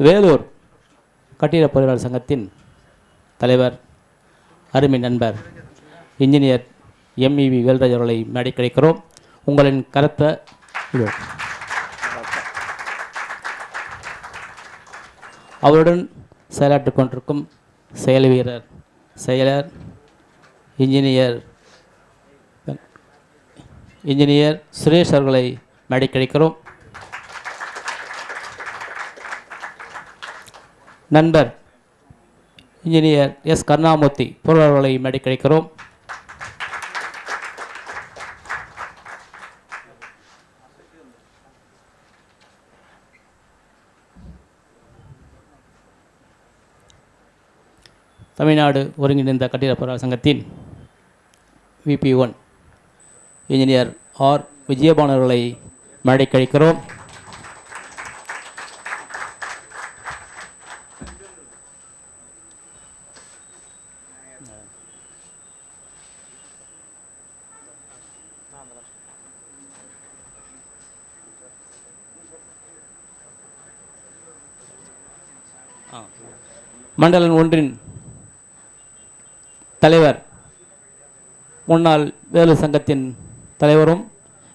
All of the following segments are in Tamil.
வேலூர் கட்டிட பொறியாளர் சங்கத்தின் தலைவர் அருமை நண்பர் இன்ஜினியர் எம்இவி வேல்ராஜ் அவர்களை மேடை கிடைக்கிறோம் உங்களின் கருத்தை அவருடன் செயலாற்றிக் கொண்டிருக்கும் செயல் வீரர் செயலர் இன்ஜினியர் இன்ஜினியர் சுரேஷ் அவர்களை மேடை கிடைக்கிறோம் நண்பர் இன்ஜினியர் எஸ். கருணாமூர்த்தி பொருளாளர்களை மேடை கிடைக்கிறோம். தமிழ்நாடு ஒருங்கிணைந்த கட்டிட பொருளாளர் சங்கத்தின் விபி ஒன் இன்ஜினியர் ஆர். விஜயபானவர்களை மேடை கழிக்கிறோம் மண்டலம் ஒன்றின் தலைவர் முன்னாள் வேலூர் சங்கத்தின் தலைவரும்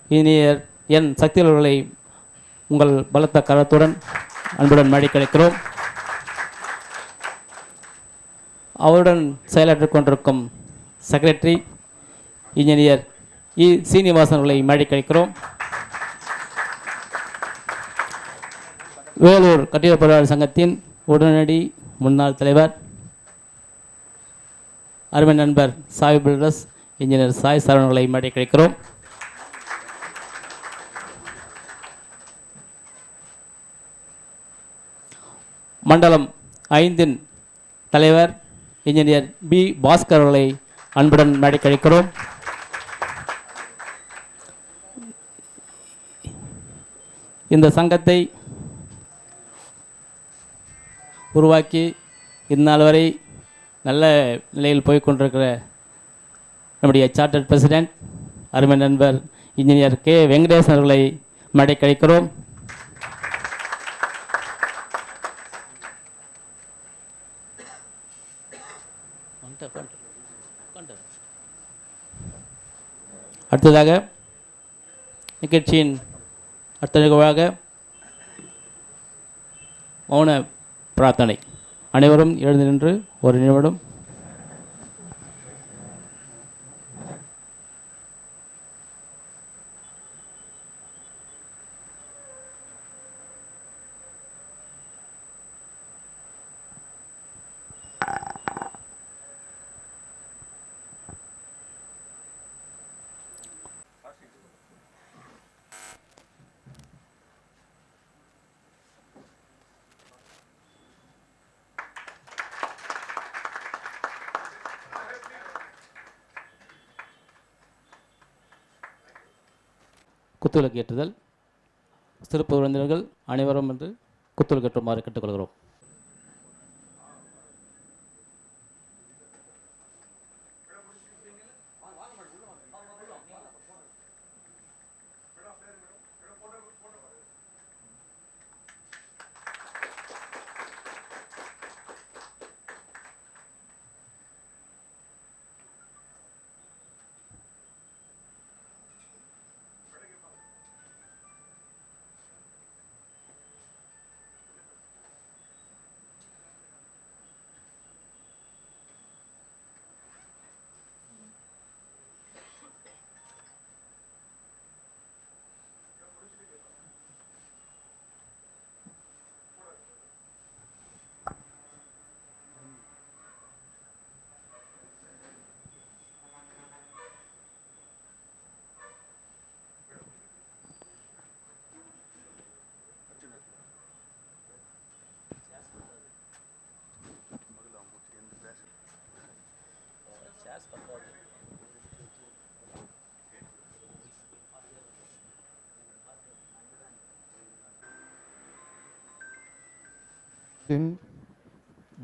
இனியர் என் சக்தி உங்கள் பலத்த கரத்துடன் அன்புடன் மேடை கிடைக்கிறோம் அவருடன் செயலாற்றிக் கொண்டிருக்கும் செக்ரட்டரி இன்ஜினியர் இ. சீனிவாசன் அவர்களை மேடை கிடைக்கிறோம் வேலூர் கட்டிடப் சங்கத்தின் உடனடி முன்னாள் தலைவர் அருமை நண்பர் சாய் பில்டர்ஸ் இன்ஜினியர் சாய் சரவணங்களை மேடை கிடைக்கிறோம் மண்டலம் ஐந்தின் தலைவர் இன்ஜினியர் பி. பாஸ்கர் அவர்களை அன்புடன் மேடை கிடைக்கிறோம் இந்த சங்கத்தை உருவாக்கி இந்நாள் வரை நல்ல நிலையில் போய்கொண்டிருக்கிற நம்முடைய சார்ட்டர்ட் பிரசிடென்ட் அருமை நண்பர் இன்ஜினியர் கே. வெங்கடேசன் அவர்களை மேடை கழிக்கிறோம் அடுத்ததாக நிகழ்ச்சியின் அடுத்த நிகழ்வாக மௌன பிரார்த்தனை. அனைவரும் எழுந்து நின்று ஒரு நிமிடம் குத்துவிளக்கு ஏற்றுதல். சிறப்பு விருந்தினர்கள் அனைவரும் வந்து குத்துவிளக்கு ஏற்றுமாறு கேட்டுக்கொள்கிறோம்.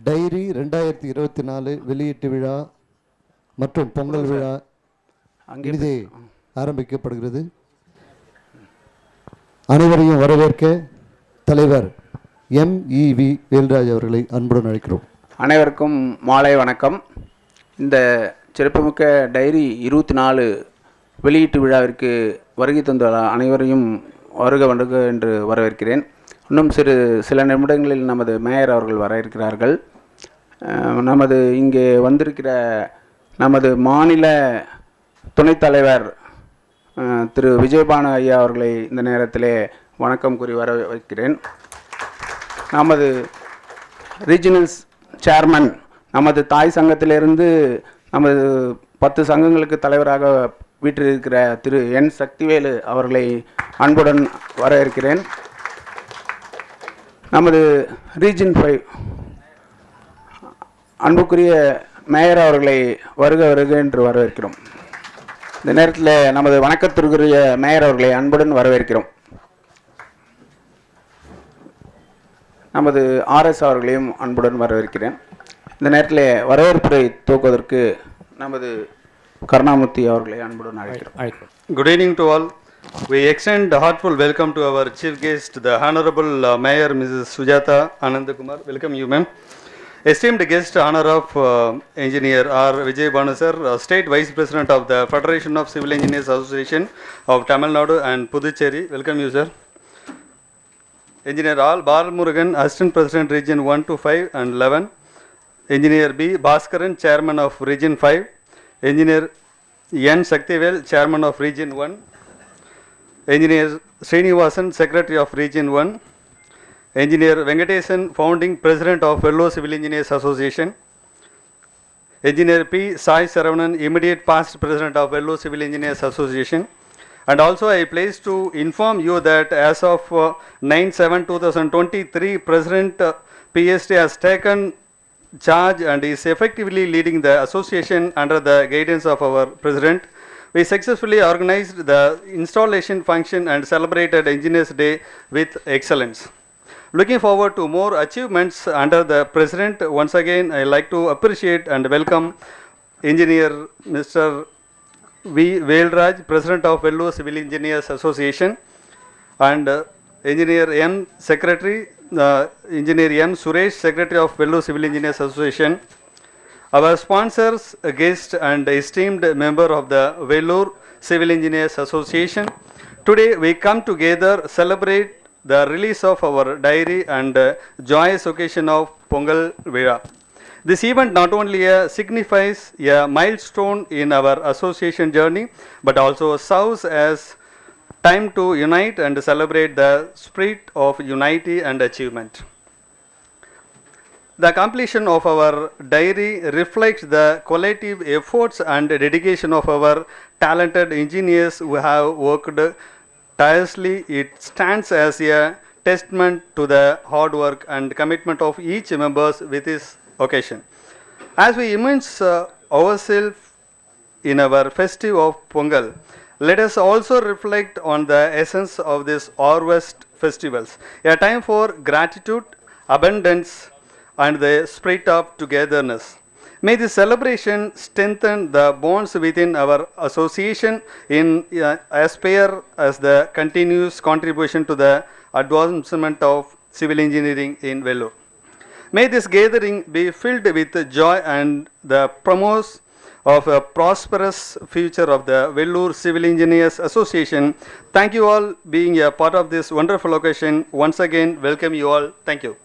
டைரி ரெண்டாயிரத்தி இருபத்தி நாலு வெளியீட்டு விழா மற்றும் பொங்கல் விழா இனிதே ஆரம்பிக்கப்படுகிறது. அனைவரையும் வரவேற்க தலைவர் எம். இவி வேல்ராஜ் அவர்களை அன்புடன் அழைக்கிறோம். அனைவருக்கும் மாலை வணக்கம். இந்த சிறப்புமிக்க டைரி இருபத்தி நாலு வெளியீட்டு விழாவிற்கு வருகை தந்த அனைவரையும் வருக வருக என்று வரவேற்கிறேன். இன்னும் சிறு சில நிமிடங்களில் நமது மேயர் அவர்கள் வர இருக்கிறார்கள். நமது இங்கே வந்திருக்கிற நமது மாநில துணைத் தலைவர் திரு விஜயபானு ஐயா அவர்களை இந்த நேரத்திலே வணக்கம் கூறி வர வைக்கிறேன் நமது ரீஜனல்ஸ் சேர்மன் நமது தாய் சங்கத்திலிருந்து நமது பத்து சங்கங்களுக்கு தலைவராக வீற்றிருக்கிற திரு என். சக்திவேலு அவர்களை அன்புடன் வரவேற்கிறேன். நமது ரீஜன் ஃபைவ் அன்புக்குரிய மேயர் அவர்களை வருக வருக என்று வரவேற்கிறோம். இந்த நேரத்தில் நமது வணக்கத்திற்குரிய மேயர் அவர்களை அன்புடன் வரவேற்கிறோம். நமது ஆர்எஸ் அவர்களையும் அன்புடன் வரவேற்கிறேன். இந்த நேரத்தில் வரவேற்புரை துவக்குவதற்கு நமது கருணாமூர்த்தி அவர்களை அன்புடன் அழைக்கிறோம். Good evening to all. We extend a heartful welcome to our chief guest, the Honorable uh, Mayor Mrs. Sujata Anandakumar. Welcome you, ma'am. Esteemed guest, honor of uh, Engineer R. Vijay Banu sir, uh, State Vice President of the Federation of Civil Engineers Association of Tamil Nadu and Puducherry. Welcome you, sir. Engineer Al Balmurugan, Assistant President Region 1 to 5 and 11. Engineer B. Bhaskaran, Chairman of Region 5. Engineer N. Shaktivel, Chairman of Region 1. Engineer Srinivasan, Secretary of Region 1. Engineer Venkatesan, Founding President of Fellow Civil Engineers Association. Engineer P. Sai Saravanan, Immediate Past President of Fellow Civil Engineers Association. And also I place to inform you that as of uh, 9-7-2023, President uh, PST has taken charge and is effectively leading the association under the guidance of our president. We successfully organized the installation function and celebrated Engineers Day with excellence. Looking forward to more achievements under the president, once again I like to appreciate and welcome engineer Mr. V. Velraj, President of Vellore Civil Engineers Association and uh, engineer N secretary uh, engineer M Suresh secretary of Vellore Civil Engineers Association our sponsors guest and esteemed member of the Vellore Civil Engineers Association today we come together celebrate the release of our diary and uh, joyous occasion of Pongal Vira this event not only uh, signifies a milestone in our association journey but also serves as time to unite and celebrate the spirit of unity and achievement. The completion of our diary reflects the collective efforts and dedication of our talented engineers who have worked tirelessly. It stands as a testament to the hard work and commitment of each member with this occasion. As we immerse uh, ourselves in our festive of Pongal, let us also reflect on the essence of this harvest festivals, a time for gratitude, abundance, and the spirit of togetherness. May this celebration strengthen the bonds within our association in uh, aspire as the continuous contribution to the advancement of civil engineering in Vellore. May this gathering be filled with joy and the promise of a prosperous future of the Vellore Civil Engineers Association. Thank you all being a part of this wonderful occasion. Once again, welcome you all. Thank you.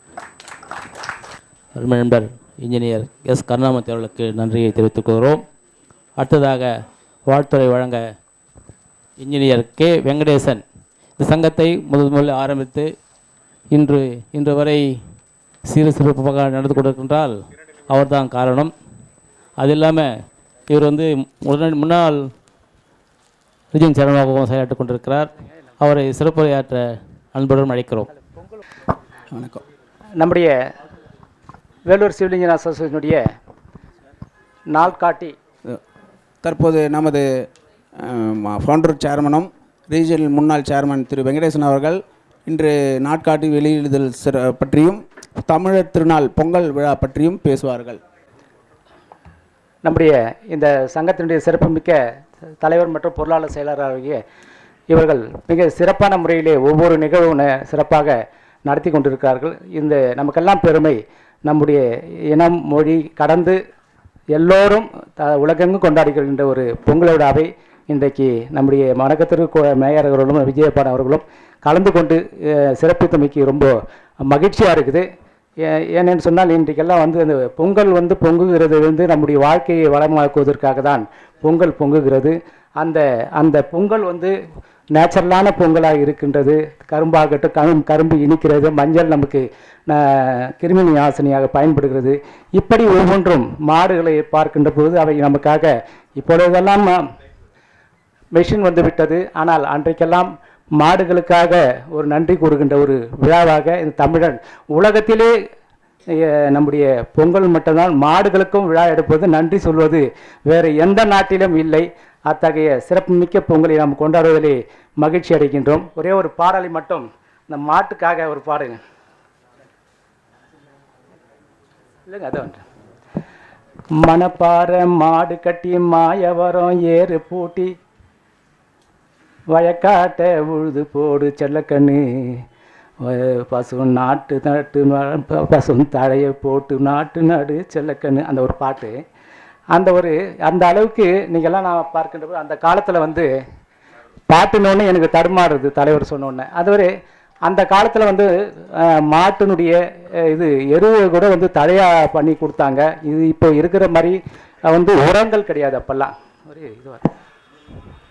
அருமை நண்பர் இன்ஜினியர் எஸ். கருணாமூர்த்தி அவர்களுக்கு நன்றியை தெரிவித்துக் கொள்கிறோம். அடுத்ததாக வாழ்த்துறை வழங்க இன்ஜினியர் கே. வெங்கடேசன். இந்த சங்கத்தை முதல் முதலில் ஆரம்பித்து இன்று இன்று வரை சிறு சிறப்பாக நடந்து கொண்டிருக்கின்றால் அவர்தான் காரணம். அது இல்லாமல் இவர் வந்து உடனடி முன்னாள் ரிஜின் சரணமாகவும் செயலாற்றிக் கொண்டிருக்கிறார். அவரை சிறப்புரையாற்ற அன்புடன் அழைக்கிறோம். வணக்கம். நம்முடைய வேலூர் சிவில் இன்ஜினியர் அசோசியேஷனுடைய நாள்காட்டி. தற்போது நமது ஃபவுண்டர் சேர்மனும் ரீஜனல் முன்னாள் சேர்மன் திரு வெங்கடேசன் அவர்கள் இன்று நாட்காட்டி வெளியிடுதல் சிற பற்றியும் தமிழர் திருநாள் பொங்கல் விழா பற்றியும் பேசுவார்கள். நம்முடைய இந்த சங்கத்தினுடைய சிறப்புமிக்க தலைவர் மற்றும் பொருளாளர் செயலாளர் ஆகிய இவர்கள் மிக சிறப்பான முறையிலே ஒவ்வொரு நிகழ்வும் சிறப்பாக நடத்தி கொண்டிருக்கிறார்கள். இந்த நமக்கெல்லாம் பெருமை நம்முடைய இனம் மொழி கடந்து எல்லோரும் த உலகெங்கும் கொண்டாடுகின்ற ஒரு பொங்கல் விழாவை இன்றைக்கு நம்முடைய வணக்கத்திற்கு மேயர் அவர்களும் விஜயபான் அவர்களும் கலந்து கொண்டு சிறப்பு சிறப்பித்தமைக்கு ரொம்ப மகிழ்ச்சியாக இருக்குது. ஏனென்று சொன்னால் இன்றைக்கெல்லாம் வந்து அந்த பொங்கல் வந்து பொங்குகிறது வந்து நம்முடைய வாழ்க்கையை வளமாக்குவதற்காக தான் பொங்கல் பொங்குகிறது. அந்த அந்த பொங்கல் வந்து நேச்சுரலான பொங்கலாக இருக்கின்றது. கரும்பாகட்டும் கரும் கரும்பு இனிக்கிறது மஞ்சள் நமக்கு கிருமினி கிருமி நாசினியாக பயன்படுகிறது. இப்படி ஒவ்வொன்றும் மாடுகளை பார்க்கின்ற பொழுது அவை நமக்காக இப்பொழுதெல்லாம் மெஷின் வந்து விட்டது ஆனால் அன்றைக்கெல்லாம் மாடுகளுக்காக ஒரு நன்றி கூறுகின்ற ஒரு விழாவாக இந்த தமிழன். உலகத்திலே நம்முடைய பொங்கல் மட்டும்தான் மாடுகளுக்கும் விழா எடுப்பது நன்றி சொல்வது. வேறு எந்த நாட்டிலும் இல்லை. அத்தகைய சிறப்புமிக்க பொங்கலை நாம் கொண்டாடுவதிலே மகிழ்ச்சி அடைகின்றோம். ஒரே ஒரு பாடலை மட்டும் இந்த மாட்டுக்காக ஒரு பாடுங்க இல்லைங்க அதான் மணப்பாறை மாடு கட்டி மாயவரம் ஏறு பூட்டி வயக்காட்ட உழுது போடு செல்லக்கண்ணு. பசு நாட்டு நட்டு பசுவும் தழையை போட்டு நாட்டு நடு செல்லக்கண்ணு. அந்த ஒரு பாட்டு. அந்த ஒரு அந்த அளவுக்கு நீங்கள்லாம் நான் பார்க்கின்ற போது அந்த காலத்தில் வந்து பாட்டுனோடனே எனக்கு தடுமாறுது தலைவர் சொன்னோடனே அது ஒரு அந்த காலத்தில் வந்து மாட்டினுடைய இது எருவை கூட வந்து தழையாக பண்ணி கொடுத்தாங்க. இது இப்போ இருக்கிற மாதிரி வந்து உரங்கள் கிடையாது அப்போல்லாம். ஒரு இதுவாக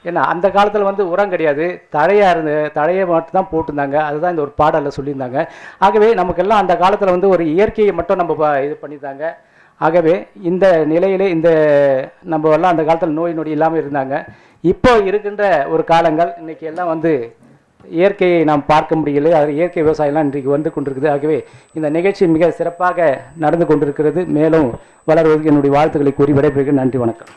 ஏன்னா அந்த காலத்தில் வந்து உரம் கிடையாது. தழையாக இருந்த தழையை மட்டும் தான் போட்டிருந்தாங்க. அதுதான் இந்த ஒரு பாடலில் சொல்லியிருந்தாங்க. ஆகவே நமக்கெல்லாம் அந்த காலத்தில் வந்து ஒரு இயற்கையை மட்டும் நம்ம இது பண்ணியிருந்தாங்க. ஆகவே இந்த நிலையிலே இந்த நம்ம எல்லாம் அந்த காலத்தில் நோய் நொடி இல்லாமல் இருந்தாங்க. இப்போ இருக்கின்ற ஒரு காலங்கள் இன்றைக்கி எல்லாம் வந்து இயற்கையை நாம் பார்க்க முடியல. அது இயற்கை விவசாயம்லாம் இன்றைக்கு வந்து கொண்டிருக்குது. ஆகவே இந்த நிகழ்ச்சி மிக சிறப்பாக நடந்து கொண்டிருக்கிறது. மேலும் வளர்வதற்கு என்னுடைய வாழ்த்துக்களை கூறி விடைபெறுகிறேன். நன்றி வணக்கம்.